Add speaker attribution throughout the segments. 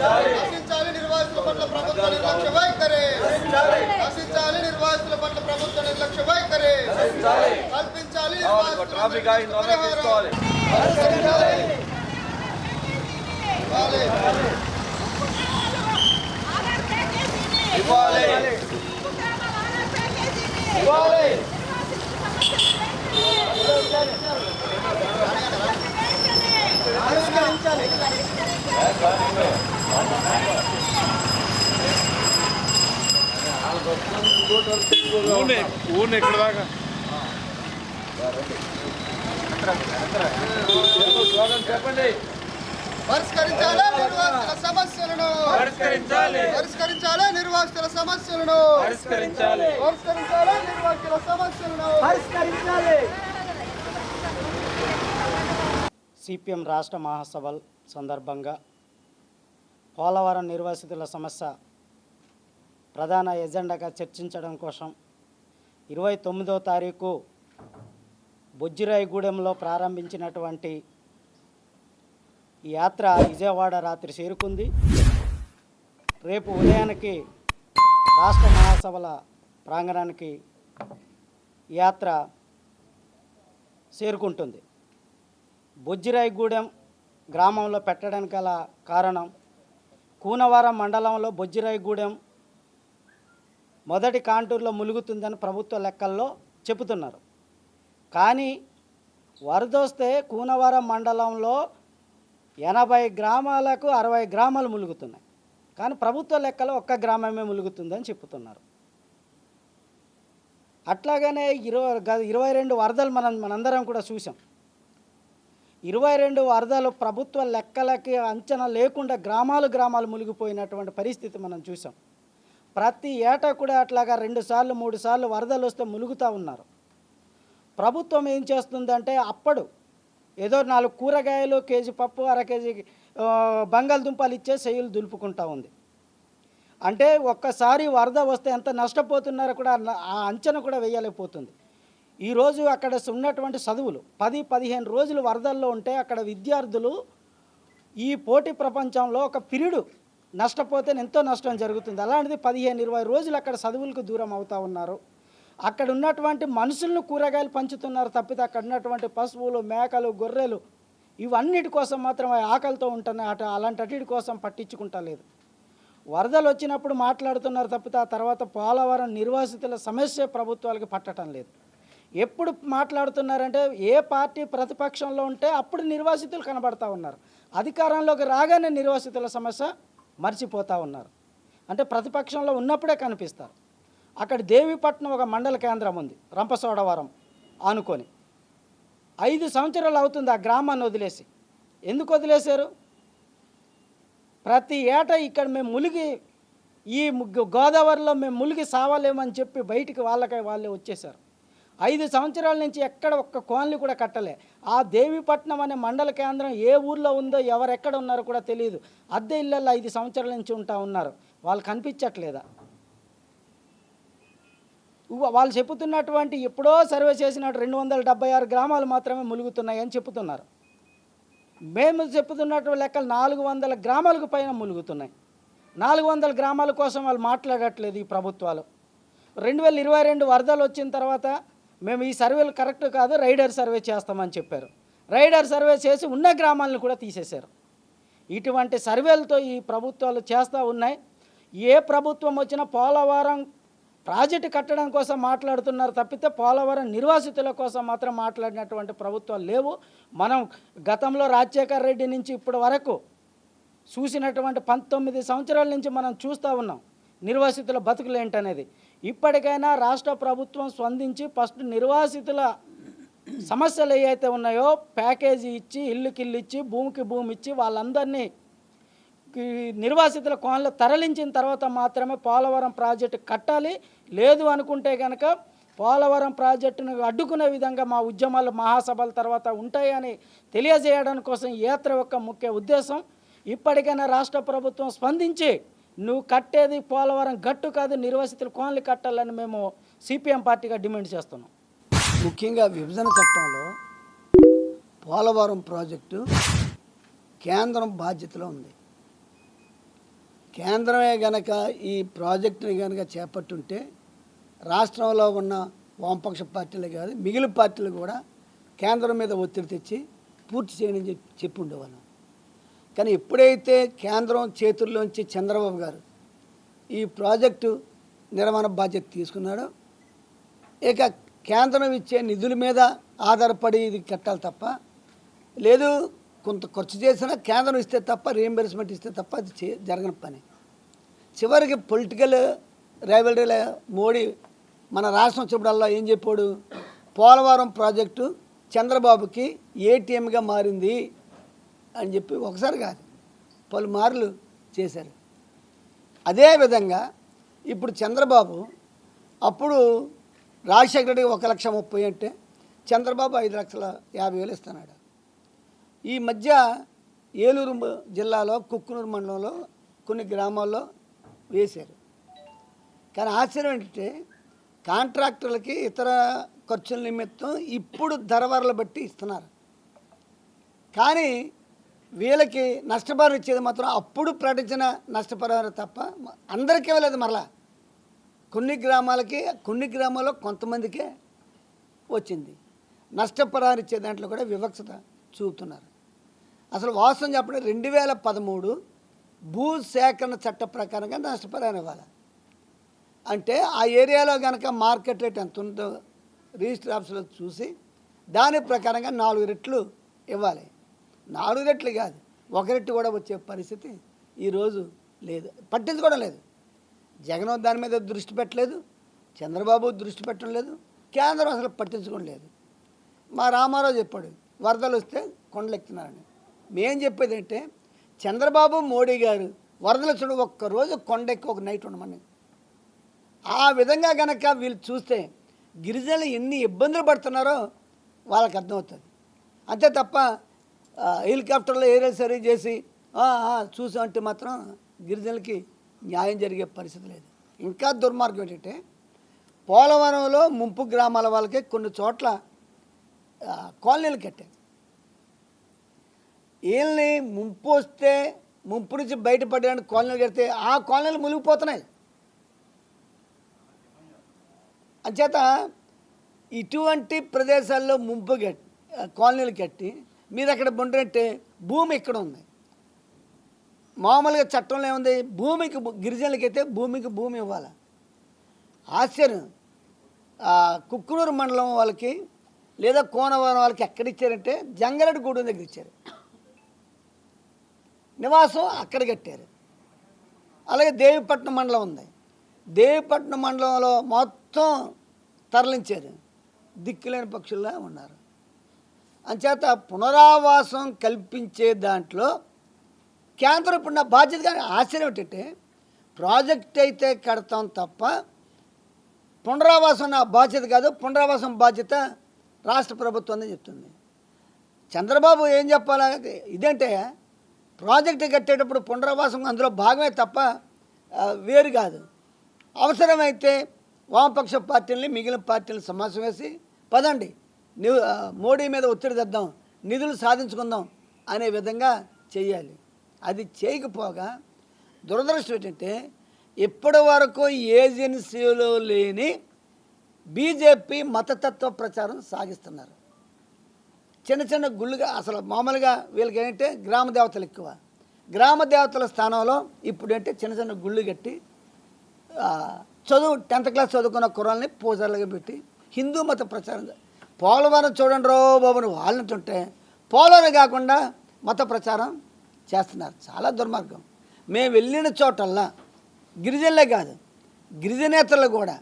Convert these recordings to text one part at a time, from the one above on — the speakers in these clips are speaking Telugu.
Speaker 1: నశించాలి నిర్వాసితుల పట్ల ప్రభుత్వ నిర్లక్ష్య వైఖరి నశించాలి నిర్వాసితుల పట్ల ప్రభుత్వ నిర్లక్ష్య వైఖరి కల్పించాలి
Speaker 2: ట్రాఫిక్ ఆగింది తొందరగా తీసుకోవాలి
Speaker 1: ఇవ్వాలి.
Speaker 2: ఇవ్వాలి ఇవ్వాలి
Speaker 3: ఊరిని ఊరిని ఎక్కడ దాకా.
Speaker 2: చెప్పండి
Speaker 1: పరిష్కరించాలి నిర్వాసితుల సమస్యలను?
Speaker 2: పరిష్కరించాలి.
Speaker 1: పరిష్కరించాలి నిర్వాసితుల సమస్యలను?
Speaker 2: పరిష్కరించాలి.
Speaker 1: పరిష్కరించాలి నిర్వాసితుల సమస్యలను?
Speaker 4: సిపిఎం రాష్ట్ర మహాసభల సందర్భంగా పోలవరం నిర్వాసితుల సమస్య ప్రధాన ఎజెండాగా చర్చించడం కోసం ఇరవై తొమ్మిదో తారీఖు బొజ్జిరాయిగూడెంలో ప్రారంభించినటువంటి ఈ యాత్ర విజయవాడ రాత్రి చేరుకుంది. రేపు ఉదయానికి రాష్ట్ర మహాసభల ప్రాంగణానికి యాత్ర చేరుకుంటుంది. బొజ్జిరాయిగూడెం గ్రామంలో పెట్టడానికి గల కారణం కూనవరం మండలంలో బొజ్జిరాయిగూడెం మొదటి కాంటూరులో ములుగుతుందని ప్రభుత్వ లెక్కల్లో చెబుతున్నారు. కానీ వరదొస్తే కూనవరం మండలంలో ఎనభై గ్రామాలకు అరవై గ్రామాలు ములుగుతున్నాయి. కానీ ప్రభుత్వ లెక్కలో ఒక్క గ్రామమే ములుగుతుందని చెప్తున్నారు అట్లాగనే ఇరవై ఇరవై రెండు వరదలు మనం మనందరం కూడా చూసాం ఇరవై రెండు వరదలు ప్రభుత్వ లెక్కలకి అంచనా లేకుండా గ్రామాలు గ్రామాలు మునిగిపోయినటువంటి పరిస్థితి మనం చూసాం ప్రతి ఏటా కూడా అట్లాగా రెండు సార్లు మూడు సార్లు వరదలు వస్తే ములుగుతూ ఉన్నారు. ప్రభుత్వం ఏం చేస్తుందంటే అప్పుడు ఏదో నాలుగు కూరగాయలు కేజీ పప్పు అర కేజీ బంగాళదుంపలు ఇచ్చే సెయ్యలు దులుపుకుంటా ఉంది. అంటే ఒక్కసారి వరద వస్తే ఎంత నష్టపోతున్నారో కూడా ఆ అంచనా కూడా వేయలేకపోతుంది. ఈరోజు అక్కడ ఉన్నటువంటి చదువులు పది పదిహేను రోజులు వరదల్లో ఉంటే అక్కడ విద్యార్థులు ఈ పోటీ ప్రపంచంలో ఒక పిరిడు నష్టపోతే ఎంతో నష్టం జరుగుతుంది. అలాంటిది పదిహేను ఇరవై రోజులు అక్కడ చదువులకు దూరం అవుతా ఉన్నారు. అక్కడ ఉన్నటువంటి మనుషులను కూరగాయలు పంచుతున్నారు తప్పితే అక్కడ ఉన్నటువంటి పశువులు మేకలు గొర్రెలు ఇవన్నిటి కోసం మాత్రం ఆకలితో ఉంటున్నాయి అటు అలాంటి అన్నిటి కోసం పట్టించుకుంటా లేదు. వరదలు వచ్చినప్పుడు మాట్లాడుతున్నారు తప్పితే ఆ తర్వాత పోలవరం నిర్వాసితుల సమస్య ప్రభుత్వాలకి పట్టడం లేదు. ఎప్పుడు మాట్లాడుతున్నారంటే ఏ పార్టీ ప్రతిపక్షంలో ఉంటే అప్పుడు నిర్వాసితులు కనబడతా ఉన్నారు. అధికారంలోకి రాగానే నిర్వాసితుల సమస్య మర్చిపోతూ ఉన్నారు. అంటే ప్రతిపక్షంలో ఉన్నప్పుడే కనిపిస్తారు. అక్కడ దేవిపట్నం ఒక మండల కేంద్రం ఉంది రంపసోడవరం ఆనుకొని ఐదు సంవత్సరాలు అవుతుంది ఆ గ్రామాన్ని వదిలేసి. ఎందుకు వదిలేశారు? ప్రతి ఏటా ఇక్కడ మేము ములిగి ఈ గోదావరిలో మేము ములిగి సావలేమని చెప్పి బయటికి వాళ్ళకై వాళ్ళే వచ్చేసారు ఐదు సంవత్సరాల నుంచి ఎక్కడ ఒక్క కోన్లు కూడా కట్టలే. ఆ దేవిపట్నం అనే మండల కేంద్రం ఏ ఊర్లో ఉందో ఎవరెక్కడ ఉన్నారో కూడా తెలియదు. అద్దె ఇళ్ళల్లో ఐదు సంవత్సరాల నుంచి ఉంటా ఉన్నారు. వాళ్ళు కనిపించట్లేదా? వాళ్ళు చెబుతున్నటువంటి ఎప్పుడో సర్వే చేసినట్టు రెండు వందల డెబ్బై ఆరు గ్రామాలు మాత్రమే ములుగుతున్నాయని చెబుతున్నారు. మేము చెప్తున్నటువంటి లెక్కలు నాలుగు వందల గ్రామాలకు పైన ములుగుతున్నాయి. నాలుగు వందల గ్రామాల కోసం వాళ్ళు మాట్లాడట్లేదు ఈ ప్రభుత్వాలు. రెండు వేల ఇరవై రెండు వరదలు వచ్చిన తర్వాత మేము ఈ సర్వేలు కరెక్ట్ కాదు రైడర్ సర్వే చేస్తామని చెప్పారు. రైడర్ సర్వే చేసి ఉన్న గ్రామాలను కూడా తీసేశారు. ఇటువంటి సర్వేలతో ఈ ప్రభుత్వాలు చేస్తూ ఉన్నాయి. ఏ ప్రభుత్వం వచ్చినా పోలవరం ప్రాజెక్టు కట్టడం కోసం మాట్లాడుతున్నారు తప్పితే పోలవరం నిర్వాసితుల కోసం మాత్రం మాట్లాడినటువంటి ప్రభుత్వాలు లేవు. మనం గతంలో రాజశేఖర్ రెడ్డి నుంచి ఇప్పటి వరకు చూసినటువంటి పంతొమ్మిది సంవత్సరాల నుంచి మనం చూస్తూ ఉన్నాం. నిర్వాసితుల బతుకులు ఏంటనేది. ఇప్పటికైనా రాష్ట్ర ప్రభుత్వం స్పందించి ఫస్ట్ నిర్వాసితుల సమస్యలు ఏవైతే ఉన్నాయో ప్యాకేజీ ఇచ్చి ఇల్లుకిల్లు ఇచ్చి భూమికి భూమి ఇచ్చి వాళ్ళందరినీ నిర్వాసితుల కోణలో తరలించిన తర్వాత మాత్రమే పోలవరం ప్రాజెక్టు కట్టాలి. లేదు అనుకుంటే కనుక పోలవరం ప్రాజెక్టును అడ్డుకునే విధంగా మా ఉద్యమాలు మహాసభల తర్వాత ఉంటాయని తెలియజేయడం కోసం ఈ యాత్ర యొక్క ముఖ్య ఉద్దేశం. ఇప్పటికైనా రాష్ట్ర ప్రభుత్వం స్పందించి నువ్వు కట్టేది పోలవరం గట్టు కాదు నిర్వాసితులు కోన్లు కట్టాలని మేము సిపిఎం పార్టీగా డిమాండ్ చేస్తున్నాం.
Speaker 3: ముఖ్యంగా విభజన చట్టంలో పోలవరం ప్రాజెక్టు కేంద్రం బాధ్యతలో ఉంది. కేంద్రమే గనక ఈ ప్రాజెక్టుని కనుక చేపట్టుంటే రాష్ట్రంలో ఉన్న వామపక్ష పార్టీలు కాదు మిగిలిన పార్టీలు కూడా కేంద్రం మీద ఒత్తిడి తెచ్చి పూర్తి చేయని చెప్పి చెప్పి ఉండేవాళ్ళం కానీ ఎప్పుడైతే కేంద్రం చేతుల్లోంచి చంద్రబాబు గారు ఈ ప్రాజెక్టు నిర్మాణ బాధ్యత తీసుకున్నాడో ఇక కేంద్రం ఇచ్చే నిధుల మీద ఆధారపడి ఇది కట్టాలి తప్ప లేదు కొంత ఖర్చు చేసినా కేంద్రం ఇస్తే తప్ప రీఎంబర్స్మెంట్ ఇస్తే తప్ప అది జరగని పని. చివరికి పొలిటికల్ రైవలరీల మోడీ మన రాష్ట్రం వచ్చినప్పుడల్లా ఏం చెప్పాడు? పోలవరం ప్రాజెక్టు చంద్రబాబుకి ఏటీఎంగా మారింది. అని చెప్పి ఒకసారి కాదు పలుమార్లు చేశారు. అదేవిధంగా ఇప్పుడు చంద్రబాబు అప్పుడు రాజశేఖర ఒక లక్ష ముప్పై అంటే చంద్రబాబు ఐదు లక్షల యాభై వేలు ఇస్తున్నాడు. ఈ మధ్య ఏలూరు జిల్లాలో కుక్కునూరు మండలంలో కొన్ని గ్రామాల్లో వేశారు. కానీ ఆశ్చర్యం ఏంటంటే కాంట్రాక్టర్లకి ఇతర ఖర్చుల నిమిత్తం ఇప్పుడు ధరవరలు బట్టి ఇస్తున్నారు. కానీ వీళ్ళకి నష్టపరం ఇచ్చేది మాత్రం అప్పుడు ప్రకటించిన నష్టపరిహారం తప్ప అందరికీ ఇవ్వలేదు మరలా. కొన్ని గ్రామాలకి కొన్ని గ్రామాల్లో కొంతమందికే వచ్చింది. నష్టపరిహారం ఇచ్చే దాంట్లో కూడా వివక్షత చూపుతున్నారు. అసలు వాస్తవం చెప్పడం రెండు వేల పదమూడు భూ సేకరణ చట్ట ప్రకారంగా నష్టపరిహారం ఇవ్వాలి. అంటే ఆ ఏరియాలో కనుక మార్కెట్ రేట్ ఎంత ఉందో రిజిస్టర్ ఆఫీసులో చూసి దాని ప్రకారంగా నాలుగు రెట్లు ఇవ్వాలి. నాలుగు రెట్లు కాదు ఒక రెట్టు కూడా వచ్చే పరిస్థితి ఈరోజు లేదు. పట్టించుకోవడం లేదు. జగన్ దాని మీద దృష్టి పెట్టలేదు చంద్రబాబు దృష్టి పెట్టడం లేదు కేంద్రం అసలు పట్టించుకోవడం లేదు. మా రామారావు చెప్పాడు వరదలు వస్తే కొండలెక్కుతున్నారని మేం చెప్పేది అంటే చంద్రబాబు మోడీ గారు వరదలు చూడు ఒక్కరోజు కొండెక్కి ఒక నైట్ ఉండమని. ఆ విధంగా గనక వీళ్ళు చూస్తే గిరిజనులు ఎన్ని ఇబ్బందులు పడుతున్నారో వాళ్ళకి అర్థమవుతుంది. అంతే తప్ప హెలికాప్టర్లో ఏరియల్ సర్వే చేసి చూసామంటే మాత్రం గిరిజనులకి న్యాయం జరిగే పరిస్థితి లేదు. ఇంకా దుర్మార్గం ఏంటంటే పోలవరంలో ముంపు గ్రామాల వాళ్ళకి కొన్ని చోట్ల కాలనీలు కట్టారు. వీళ్ళని ముంపు వస్తే ముంపు నుంచి బయటపడడానికి కాలనీలు కడితే ఆ కాలనీలు మునిగిపోతున్నాయి. అంచేత ఇటువంటి ప్రదేశాల్లో ముంపు కట్టి కాలనీలు కట్టి మీరు అక్కడ ఉంటే భూమి ఇక్కడ ఉంది మామూలుగా చట్టంలో ఏముంది? భూమికి గిరిజనులకి గిరిజనులకైతే భూమికి భూమి ఇవ్వాలి. ఆశ్చర్యం. కుక్కునూరు మండలం వాళ్ళకి లేదా కోనవరం వాళ్ళకి ఎక్కడ ఇచ్చారంటే జంగారెడ్డి గూడెం దగ్గర ఇచ్చారు నివాసం అక్కడ కట్టారు. అలాగే దేవిపట్నం మండలం ఉంది. దేవిపట్నం మండలంలో మొత్తం తరలించారు. దిక్కులేని పక్షుల్లా ఉన్నారు. అంచేత పునరావాసం కల్పించే దాంట్లో కేంద్రం ఇప్పుడు నా బాధ్యత కానీ ఆశ్చర్యం ఏంటంటే ప్రాజెక్ట్ అయితే కడతాం తప్ప పునరావాసం నా బాధ్యత కాదు పునరావాసం బాధ్యత రాష్ట్ర ప్రభుత్వం అని చెప్తుంది. చంద్రబాబు ఏం చెప్పాలా? ఇదంటే ప్రాజెక్టు కట్టేటప్పుడు పునరావాసం అందులో భాగమే తప్ప వేరు కాదు. అవసరమైతే వామపక్ష పార్టీలని మిగిలిన పార్టీలను సమావేశం వేసి పదండి. మోడీ మీద ఒత్తిడి తెద్దాం నిధులు సాధించుకుందాం అనే విధంగా చేయాలి. అది చేయకపోగా దురదృష్టం ఏంటంటే ఇప్పటి వరకు ఏజెన్సీలో లేని బీజేపీ మతతత్వ ప్రచారం సాగిస్తున్నారు. చిన్న చిన్న గుళ్ళుగా అసలు మామూలుగా వీళ్ళకి ఏంటంటే గ్రామ దేవతలు ఎక్కువ. గ్రామ దేవతల స్థానంలో ఇప్పుడు చిన్న చిన్న గుళ్ళు కట్టి చదువు టెన్త్ క్లాస్ చదువుకున్న కుర్రాల్ని పూజలుగా పెట్టి హిందూ మత ప్రచారం పోలవరం చూడండి రో బాబుని వాళ్ళంటుంటే పోలవరం కాకుండా మత ప్రచారం చేస్తున్నారు. చాలా దుర్మార్గం. మేము వెళ్ళిన చోటల్లా గిరిజనులే కాదు గిరిజనేతలు కూడా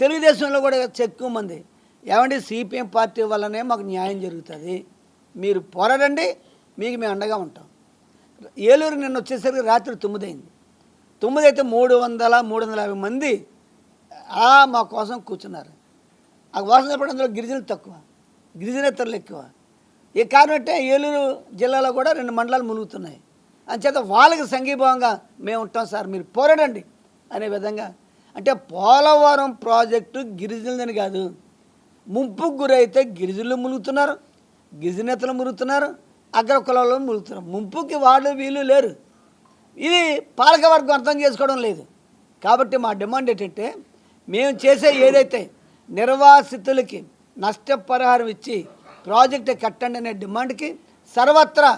Speaker 3: తెలుగుదేశంలో కూడా ఎక్కువ మంది. ఏమండి సిపిఎం పార్టీ వల్లనే మాకు న్యాయం జరుగుతుంది. మీరు పోరాడండి మీకు మేము అండగా ఉంటాం. ఏలూరు నిన్న వచ్చేసరికి రాత్రి తొమ్మిది అయింది తొమ్మిది అయితే మూడు వందల మూడు వందల యాభై మంది ఆ మా కోసం కూర్చున్నారు. ఆ వాసన పడంలో గిరిజనులు తక్కువ గిరిజనేతరులు ఎక్కువ. ఈ కారణం అంటే ఏలూరు జిల్లాలో కూడా రెండు మండలాలు మునుగుతున్నాయి. అంచేత వాళ్ళకి సంఘీభావంగా మేము ఉంటాం సార్ మీరు పోరాడండి అనే విధంగా. అంటే పోలవరం ప్రాజెక్టు గిరిజనులని కాదు ముంపుకు గురైతే గిరిజనులు మునుగుతున్నారు గిరిజనేతలు మునుగుతున్నారు అగ్ర కులంలో మునుగుతున్నారు. ముంపుకి వాళ్ళు వీళ్ళు లేరు. ఇది పాలకవర్గం అర్థం చేసుకోవడం లేదు. కాబట్టి మా డిమాండ్ ఏంటంటే మేము చేసే ఏదైతే నిర్వాసితులకి నష్టపరిహారం ఇచ్చి ప్రాజెక్టు కట్టండి అనే డిమాండ్కి సర్వత్రా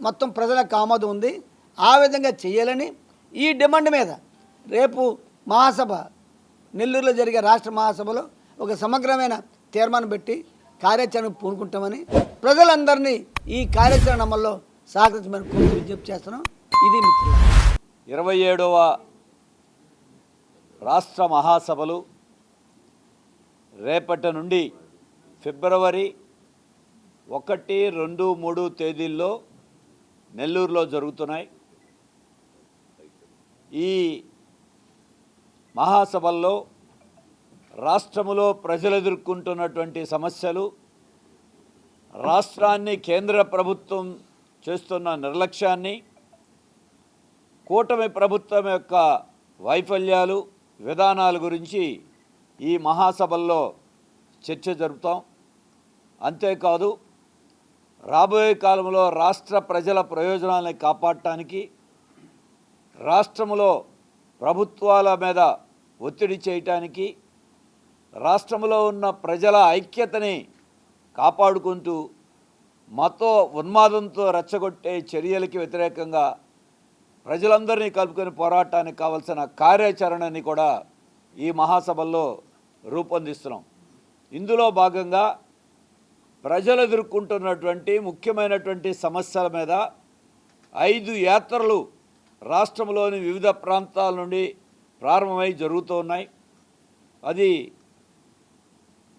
Speaker 3: మొత్తం ప్రజలకు ఆమోదం ఉంది. ఆ విధంగా చేయాలని ఈ డిమాండ్ మీద రేపు మహాసభ నెల్లూరులో జరిగే రాష్ట్ర మహాసభలో ఒక సమగ్రమైన తీర్మానం పెట్టి కార్యాచరణ పూనుకుంటామని ప్రజలందరినీ ఈ కార్యాచరణ అమల్లో సహకరించమని కోరి విజ్ఞప్తి చేస్తున్నాం. ఇది మిత్రులు
Speaker 5: ఇరవై ఏడవ రాష్ట్ర మహాసభలు రేపటి నుండి ఫిబ్రవరి ఒకటి రెండు మూడు తేదీల్లో నెల్లూరులో జరుగుతున్నాయి. ఈ మహాసభల్లో రాష్ట్రములో ప్రజలు ఎదుర్కొంటున్నటువంటి సమస్యలు రాష్ట్రాన్ని కేంద్ర ప్రభుత్వం చేస్తున్న నిర్లక్ష్యాన్ని కూటమి ప్రభుత్వం యొక్క వైఫల్యాలు విధానాల గురించి ఈ మహాసభల్లో చర్చ జరుపుతాం. అంతేకాదు రాబోయే కాలంలో రాష్ట్ర ప్రజల ప్రయోజనాలను కాపాడటానికి రాష్ట్రంలో ప్రభుత్వాల మీద ఒత్తిడి చేయటానికి రాష్ట్రంలో ఉన్న ప్రజల ఐక్యతని కాపాడుకుంటూ మతో ఉన్మాదంతో రెచ్చగొట్టే చర్యలకి వ్యతిరేకంగా ప్రజలందరినీ కలుపుకొని పోరాటానికి కావలసిన కార్యాచరణని కూడా ఈ మహాసభల్లో రూపొందిస్తున్నాం. ఇందులో భాగంగా ప్రజలు ఎదుర్కొంటున్నటువంటి ముఖ్యమైనటువంటి సమస్యల మీద ఐదు యాత్రలు రాష్ట్రంలోని వివిధ ప్రాంతాల నుండి ప్రారంభమై జరుగుతూ ఉన్నాయి. అది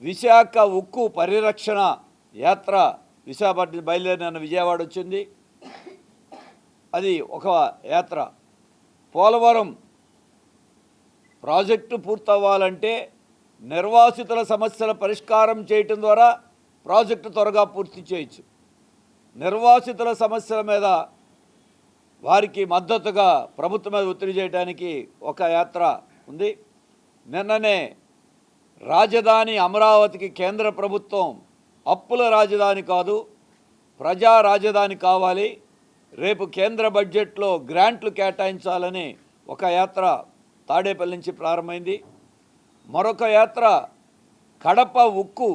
Speaker 5: విశాఖ ఉక్కు పరిరక్షణ యాత్ర విశాఖపట్నం బయలుదేరిన విజయవాడ వచ్చింది. అది ఒక యాత్ర. పోలవరం ప్రాజెక్టు పూర్తవ్వాలంటే నిర్వాసితుల సమస్యల పరిష్కారం చేయటం ద్వారా ప్రాజెక్టు త్వరగా పూర్తి చేయొచ్చు. నిర్వాసితుల సమస్యల మీద వారికి మద్దతుగా ప్రభుత్వం మీద ఒత్తిడి చేయడానికి ఒక యాత్ర ఉంది. నిన్ననే రాజధాని అమరావతికి కేంద్ర ప్రభుత్వం అప్పుల రాజధాని కాదు ప్రజా రాజధాని కావాలి. రేపు కేంద్ర బడ్జెట్లో గ్రాంట్లు కేటాయించాలని ఒక యాత్ర తాడేపల్లి నుంచి ప్రారంభమైంది. మరొక యాత్ర కడప ఉక్కు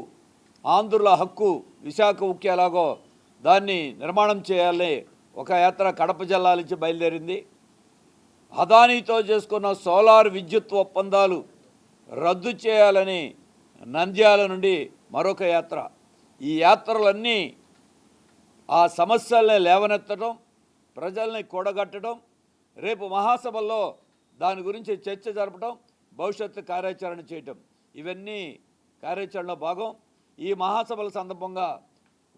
Speaker 5: ఆంధ్రుల హక్కు విశాఖ ఉక్కు ఎలాగో దాన్ని నిర్మాణం చేయాలని ఒక యాత్ర కడప జిల్లా నుంచి బయలుదేరింది. అదానీతో చేసుకున్న సోలార్ విద్యుత్ ఒప్పందాలు రద్దు చేయాలని నంద్యాల నుండి మరొక యాత్ర. ఈ యాత్రలన్నీ ఆ సమస్యల్ని లేవనెత్తడం ప్రజల్ని కూడగట్టడం రేపు మహాసభల్లో దాని గురించి చర్చ జరపడం భవిష్యత్తు కార్యాచరణ చేయటం. ఇవన్నీ కార్యాచరణలో భాగం. ఈ మహాసభల సందర్భంగా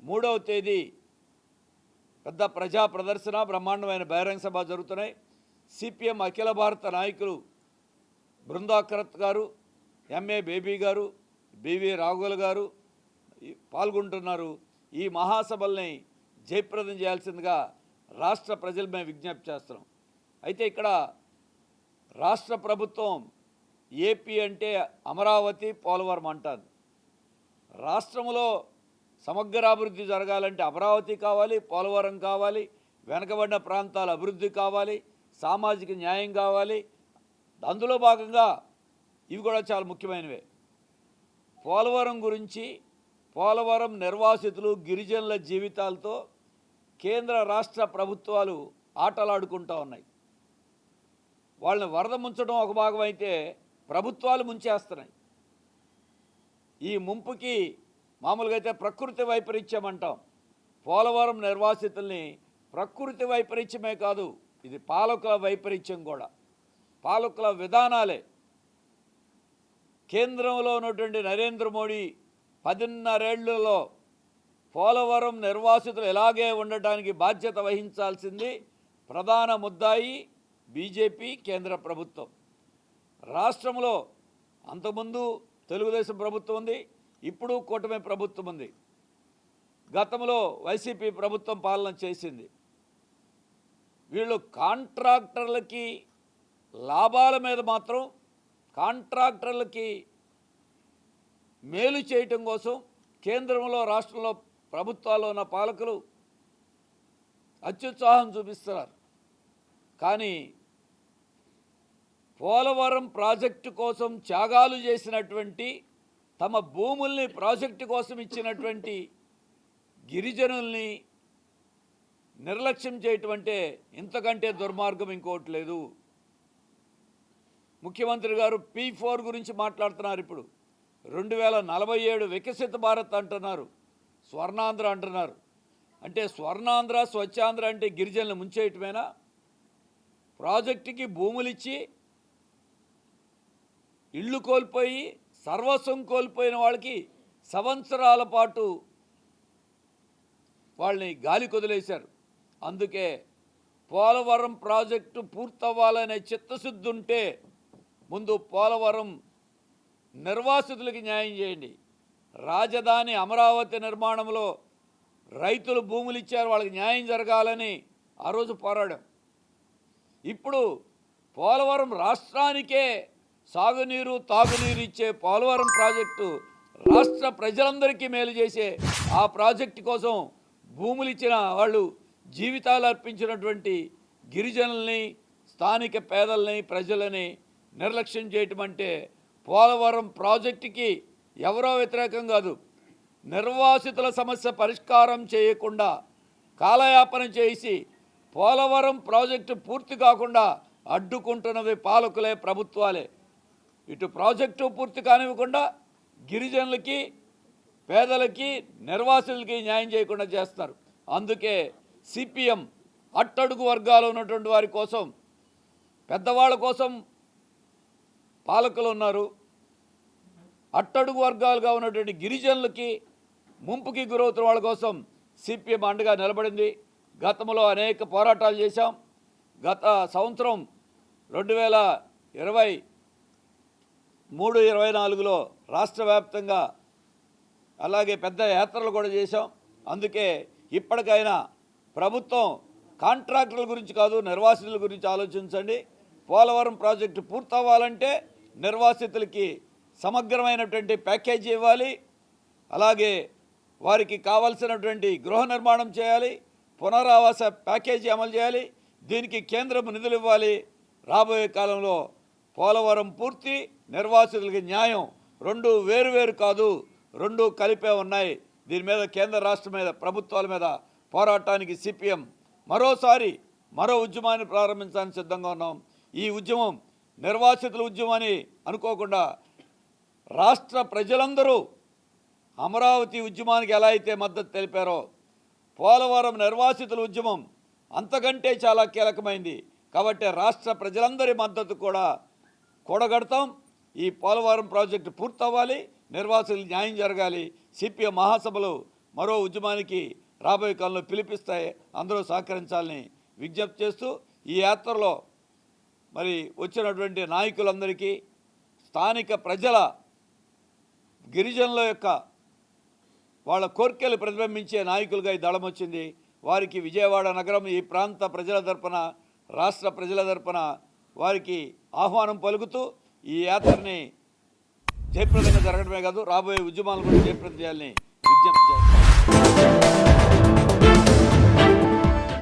Speaker 5: మూడవ తేదీ పెద్ద ప్రజా ప్రదర్శన బ్రహ్మాండమైన బహిరంగ సభ జరుగుతున్నాయి. సిపిఎం అఖిల భారత నాయకులు బృందాకరత్ గారు ఎంఏ బేబీ గారు బివి రాఘుల్ గారు పాల్గొంటున్నారు. ఈ మహాసభల్ని జయప్రదం చేయాల్సిందిగా రాష్ట్ర ప్రజలు మేము విజ్ఞప్తి చేస్తున్నాం. అయితే ఇక్కడ రాష్ట్ర ప్రభుత్వం ఏపీ అంటే అమరావతి పోలవరం అంటారు. రాష్ట్రంలో సమగ్రాభివృద్ధి జరగాలంటే అమరావతి కావాలి పోలవరం కావాలి వెనకబడిన ప్రాంతాల అభివృద్ధి కావాలి సామాజిక న్యాయం కావాలి. అందులో భాగంగా ఇవి కూడా చాలా ముఖ్యమైనవే. పోలవరం గురించి పోలవరం నిర్వాసితులు గిరిజనుల జీవితాలతో కేంద్ర రాష్ట్ర ప్రభుత్వాలు ఆటలాడుకుంటూ ఉన్నాయి. వాళ్ళని వరద ముంచడం ఒక భాగం అయితే ప్రభుత్వాలు ముంచేస్తున్నాయి. ఈ ముంపుకి మామూలుగా అయితే ప్రకృతి వైపరీత్యం అంటాం. పోలవరం నిర్వాసితుల్ని ప్రకృతి వైపరీత్యమే కాదు ఇది పాలకుల వైపరీత్యం కూడా. పాలకుల విధానాలే. కేంద్రంలో ఉన్నటువంటి నరేంద్ర మోడీ పదిన్నరేళ్ళలో పోలవరం నిర్వాసితులు ఎలాగే ఉండటానికి బాధ్యత వహించాల్సింది ప్రధాన ముద్దాయి బీజేపీ కేంద్ర ప్రభుత్వం. రాష్ట్రంలో అంతకుముందు తెలుగుదేశం ప్రభుత్వం ఉంది ఇప్పుడు కూటమి ప్రభుత్వం ఉంది. గతంలో వైసీపీ ప్రభుత్వం పాలన చేసింది. వీళ్ళు కాంట్రాక్టర్లకి లాభాల మీద మాత్రం కాంట్రాక్టర్లకి మేలు చేయటం కోసం కేంద్రంలో రాష్ట్రంలో ప్రభుత్వాల్లో ఉన్న పాలకులు అత్యుత్సాహం చూపిస్తున్నారు. కానీ పోలవరం ప్రాజెక్టు కోసం త్యాగాలు చేసినటువంటి తమ భూముల్ని ప్రాజెక్టు కోసం ఇచ్చినటువంటి గిరిజనుల్ని నిర్లక్ష్యం చేయటం అంటే ఇంతకంటే దుర్మార్గం ఇంకోటి లేదు. ముఖ్యమంత్రి గారు పీ ఫోర్ గురించి మాట్లాడుతున్నారు ఇప్పుడు. రెండు వేల నలభై ఏడు వికసిత భారత్ అంటున్నారు స్వర్ణాంధ్ర అంటున్నారు. అంటే స్వర్ణాంధ్ర స్వచ్ఛాంధ్ర అంటే గిరిజనులు ముంచేయటమేనా? ప్రాజెక్టుకి భూములిచ్చి ఇళ్ళు కోల్పోయి సర్వస్వం కోల్పోయిన వాళ్ళకి సంవత్సరాల పాటు వాళ్ళని గాలి కొదిలేశారు. అందుకే పోలవరం ప్రాజెక్టు పూర్తవ్వాలనే చిత్తశుద్ధి ఉంటే ముందు పోలవరం నిర్వాసితులకి న్యాయం చేయండి. రాజధాని అమరావతి నిర్మాణంలో రైతులు భూములు ఇచ్చారు వాళ్ళకి న్యాయం జరగాలని ఆ రోజు పోరాడాం. ఇప్పుడు పోలవరం రాష్ట్రానికే సాగునీరు తాగునీరు ఇచ్చే పోలవరం ప్రాజెక్టు రాష్ట్ర ప్రజలందరికీ మేలు చేసే ఆ ప్రాజెక్టు కోసం భూములు ఇచ్చిన వాళ్ళు జీవితాలు అర్పించినటువంటి గిరిజనుల్ని స్థానిక పేదల్ని ప్రజలని నిర్లక్ష్యం చేయటం అంటే పోలవరం ప్రాజెక్టుకి ఎవరో వ్యతిరేకం కాదు. నిర్వాసితుల సమస్య పరిష్కారం చేయకుండా కాలయాపన చేసి పోలవరం ప్రాజెక్టు పూర్తి కాకుండా అడ్డుకుంటున్నవి పాలకులే ప్రభుత్వాలే. ఇటు ప్రాజెక్టు పూర్తి కానివ్వకుండా గిరిజనులకి పేదలకి నిర్వాసులకి న్యాయం చేయకుండా చేస్తారు. అందుకే సిపిఎం అట్టడుగు వర్గాలు ఉన్నటువంటి వారి కోసం పెద్దవాళ్ళ కోసం పాలకులు ఉన్నారు. అట్టడుగు వర్గాలుగా ఉన్నటువంటి గిరిజనులకి ముంపుకి గురవుతున్న వాళ్ళ కోసం సిపిఎం అండగా నిలబడింది. గతంలో అనేక పోరాటాలు చేశాం. గత సంవత్సరం రెండు వేల ఇరవై మూడు ఇరవై నాలుగులో రాష్ట్ర వ్యాప్తంగా అలాగే పెద్ద యాత్రలు కూడా చేశాం. అందుకే ఇప్పటికైనా ప్రభుత్వం కాంట్రాక్టర్ల గురించి కాదు నిర్వాసితుల గురించి ఆలోచించండి. పోలవరం ప్రాజెక్టు పూర్తవ్వాలంటే నిర్వాసితులకి సమగ్రమైనటువంటి ప్యాకేజీ ఇవ్వాలి. అలాగే వారికి కావాల్సినటువంటి గృహ నిర్మాణం చేయాలి. పునరావాస ప్యాకేజీ అమలు చేయాలి. దీనికి కేంద్రం నిధులు ఇవ్వాలి. రాబోయే కాలంలో పోలవరం పూర్తి నిర్వాసితులకి న్యాయం. రెండు వేరు వేరు కాదు రెండు కలిపే ఉన్నాయి. దీని మీద కేంద్ర రాష్ట్రం మీద ప్రభుత్వాల మీద పోరాటానికి సిపిఎం మరోసారి మరో ఉద్యమాన్ని ప్రారంభించడానికి సిద్ధంగా ఉన్నాం. ఈ ఉద్యమం నిర్వాసితుల ఉద్యమాన్ని అనుకోకుండా రాష్ట్ర ప్రజలందరూ అమరావతి ఉద్యమానికి ఎలా అయితే మద్దతు తెలిపారో పోలవరం నిర్వాసితుల ఉద్యమం అంతకంటే చాలా కీలకమైంది. కాబట్టి రాష్ట్ర ప్రజలందరి మద్దతు కూడా కూడగడతాం. ఈ పోలవరం ప్రాజెక్టు పూర్తవ్వాలి. నిర్వాసులు న్యాయం జరగాలి. సిపిఎం మహాసభలు మరో ఉద్యమానికి రాబోయే కాలంలో పిలిపిస్తాయి. అందరూ సహకరించాలని విజ్ఞప్తి చేస్తూ ఈ యాత్రలో మరి వచ్చినటువంటి నాయకులందరికీ స్థానిక ప్రజల గిరిజనుల యొక్క వాళ్ళ కోర్కెలు ప్రతిబింబించే నాయకులుగా ఈ దళం వచ్చింది. వారికి విజయవాడ నగరం ఈ ప్రాంత ప్రజల తరపున రాష్ట్ర ప్రజల తరపున వారికి ఆహ్వానం పలుకుతూ ఈ యాత్రని జయప్రదంగా జరగడమే కాదు రాబోయే ఉద్యమాలు కూడా జయప్రదం చేయాలని విజ్ఞప్తి చేస్తాం